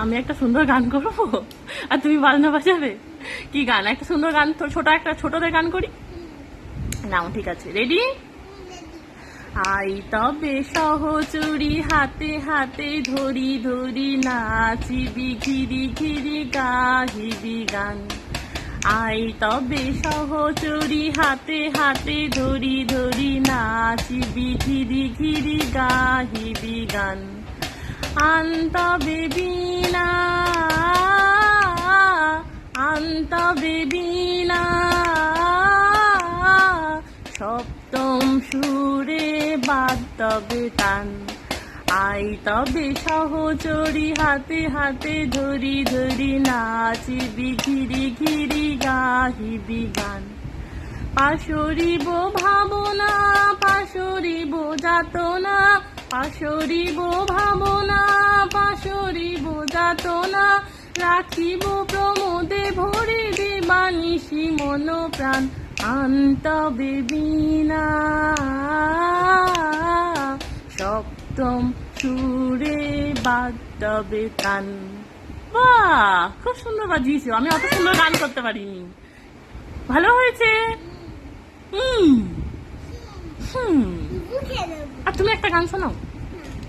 আমি একটা সুন্দর গান করব? আর তুমি বাজনা বাজাবে? কি গান? একটা সুন্দর গান ছোট একটা, ছোটদের গান করি? নাও, ঠিক আছে। রেডি আই তবে সহচুরি হাতে হাতে ধরি ধরি নাচিবি ঘিরি ঘিরি গাহিবি গান আই তবে সহচুরি হাতে হাতে ধরি ধরি নাচিবি ঘিরি ঘিরি গাহিবি গান আন্ত বেবিনা আন্ত বেবিনা সপ্তম সুরে বাদ তবে টান আই তবে সহচরি হাতে হাতে ধরি ধরি নাচিবি ঘিরি ঘিরি গাহিবি গান পাশরিব ভাবনা, পাশরিব যাতনা পাশরিব ভাবনা, পাশরিব যাতনা, রাখিব প্রমোদে ভরে দেবানিশি মন প্রাণ আন্ত বেবিনা সপ্তম সুরে বাদ্যবে তান বাহ, খুব সুন্দর বাজিয়েছো, আমি অত সুন্দর গান করতে পারিনি। ভালো হয়েছে হুম হুম মুখে দেবো আর তুমি একটা গান শোনাও।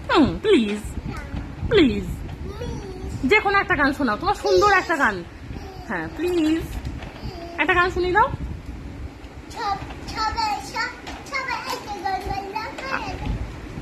হুম প্লিজ প্লিজ যে কোনো একটা গান শোনাও, তোমার সুন্দর একটা গান। হ্যাঁ প্লিজ একটা গান শুনি দাও।